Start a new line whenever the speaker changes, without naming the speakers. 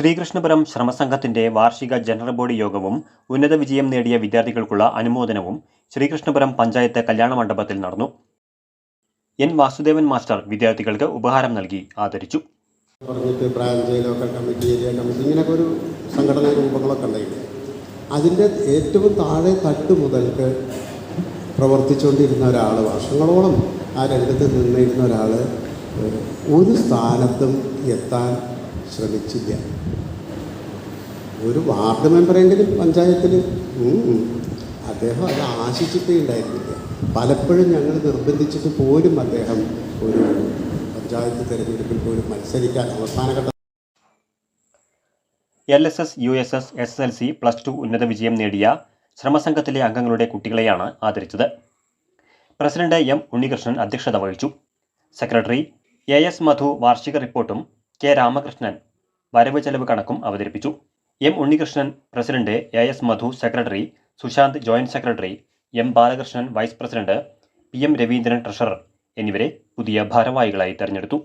ശ്രീകൃഷ്ണപുരം ശ്രമസംഘത്തിന്റെ വാർഷിക general body യോഗവും ഉന്നത വിജയം നേടിയ വിദ്യാർത്ഥികൾക്കുള്ള അനുമോദനവും ശ്രീകൃഷ്ണപുരം പഞ്ചായത്ത് കല്യാണ മണ്ഡപത്തിൽ നടന്നു. എൻ വാസുദേവൻ മാസ്റ്റർ വിദ്യാർത്ഥികൾക്ക് ഉപഹാരം നൽകി ആദരിച്ചു.
അതിന്റെ ഏറ്റവും താഴെ തട്ട് മുതൽക്ക് പ്രവർത്തിച്ചുകൊണ്ടിരുന്ന ഒരാൾ വർഷങ്ങളോളം ആ രംഗത്ത് നിന്നിരുന്ന ഒരാൾ ഒരു സ്ഥാനത്തും എത്താൻ ശ്രമിച്ചില്ല. ഒരു വാർഡ് മെമ്പറെങ്കിലും പഞ്ചായത്തിൽ. അദ്ദേഹം അത് ആശിച്ചിട്ടേ ഉണ്ടായിരുന്നില്ല പലപ്പോഴും ഞങ്ങൾ നിർബന്ധിച്ചിട്ട് പോലും അദ്ദേഹം ഒരു പഞ്ചായത്ത് തിരഞ്ഞെടുപ്പിൽ പോലും മത്സരിക്കാൻ അവസാനഘട്ട
L S S U S S S L C plus two ഉന്നത വിജയം നേടിയ ശ്രമസംഘത്തിലെ അംഗങ്ങളുടെ കുട്ടികളെയാണ് ആദരിച്ചത്. പ്രസിഡന്റ് എം ഉണ്ണികൃഷ്ണൻ അധ്യക്ഷത വഹിച്ചു. സെക്രട്ടറി എ എസ് മധു വാർഷിക റിപ്പോർട്ടും കെ രാമകൃഷ്ണൻ വരവ് ചെലവ് കണക്കും അവതരിപ്പിച്ചു. M Unnikrishnan president A S Madhu secretary Sushant joint secretary M Balakrishnan vice president P M Raveendran treasurer എന്നിവരെ പുതിയ ഭാരവാഹികളായി തെരഞ്ഞെടുത്തു.